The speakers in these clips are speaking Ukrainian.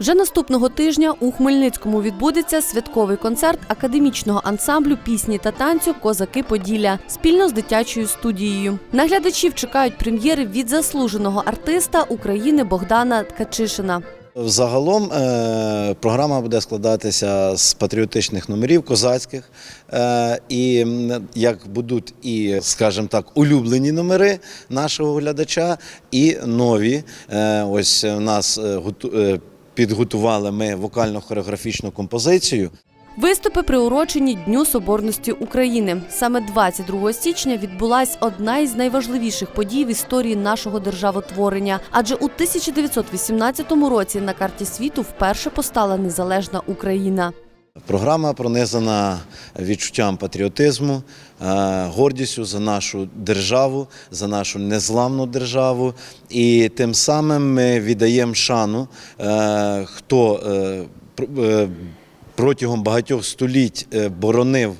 Вже наступного тижня у Хмельницькому відбудеться святковий концерт академічного ансамблю пісні та танцю Козаки Поділля спільно з дитячою студією. Наглядачів чекають прем'єри від заслуженого артиста України Богдана Ткачишина. Загалом е, програма буде складатися з патріотичних номерів козацьких, е, і як будуть і, скажімо так, улюблені номери нашого глядача, і нові. Е, ось у нас готу- е, підготували ми вокально-хореографічну композицію. Виступи приурочені Дню Соборності України. Саме 22 січня відбулась одна із найважливіших подій в історії нашого державотворення. Адже у 1918 році на карті світу вперше постала незалежна Україна. Програма пронизана відчуттям патріотизму, е, гордістю за нашу державу, за нашу незламну державу. І тим самим ми віддаємо шану, е, хто е, пр- протягом багатьох століть боронив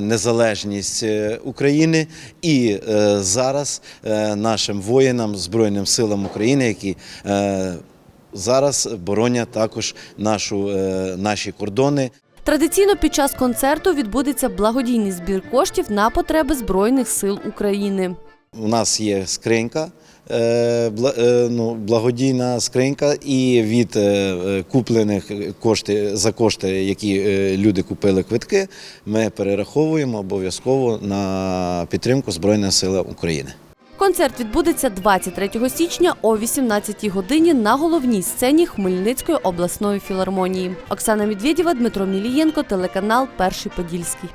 незалежність України, і зараз нашим воїнам, Збройним силам України, які зараз боронять також нашу, е, наші кордони. Традиційно під час концерту відбудеться благодійний збір коштів на потреби Збройних сил України. У нас є скринька, е, е, ну, благодійна скринька, і від куплених кошти за кошти, які люди купили квитки, ми перераховуємо обов'язково на підтримку Збройних сил України. Концерт відбудеться 23 січня о 18 годині на головній сцені Хмельницької обласної філармонії. Оксана Медведєва, Дмитро Мілієнко, телеканал Перший Подільський.